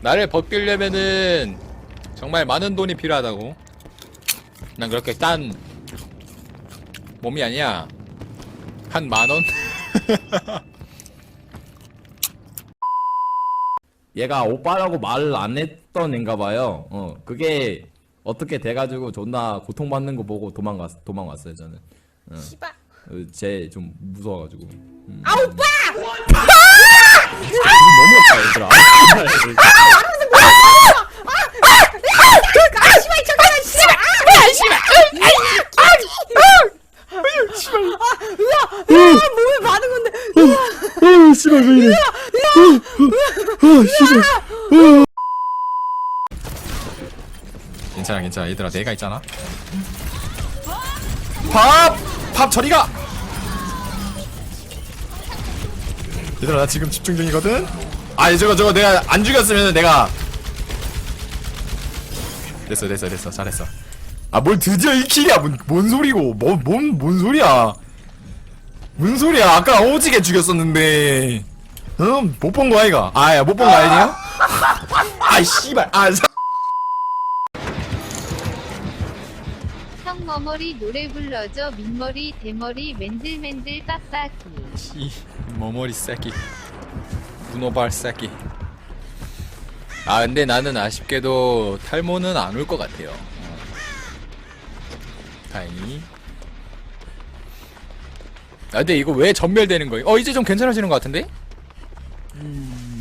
나를 벗기려면은 정말 많은 돈이 필요하다고. 난 그렇게 딴 몸이 아니야. 한 만 원? 얘가 오빠라고 말을 안 했던 애인가 봐요. 어, 그게 어떻게 돼가지고 존나 고통받는 거 보고 도망갔, 도망왔어요, 저는. 씨발. 쟤 좀 무서워가지고. 음. 아 오빠! 너무했다, 얘들아. 아 씨발 잠깐만 씨발! 아 씨발! 아 씨발! 아 으아! 으아 몸에 받은 건데. 어, 씨발, 왜 이래. 어, 씨발. 괜찮아 괜찮아 얘들아 내가 있잖아. 밥! 밥 저리 가! 얘들아 나 지금 집중 중이거든? 아 저거 저거 내가 안 죽였으면 내가 됐어 됐어 됐어 잘했어 아 뭘 드디어 1킬이야 뭔, 뭔 소리고 뭐, 뭔, 뭔 소리야 뭔 소리야? 아까 오지게 죽였었는데. 응? 못본 거 아이가? 아야 못 본 거 아니에요? 아이 씨발. 아 사- 형 머머리 노래 불러줘. 민머리 대머리 맨들맨들 빡빡이. 이 머머리 새끼. 문어발 새끼. 아 근데 나는 아쉽게도 탈모는 안 올 것 같아요. 어. 다행히 아, 근데 이거 왜 전멸되는 거예요? 어 이제 좀 괜찮아지는 것 같은데? 음...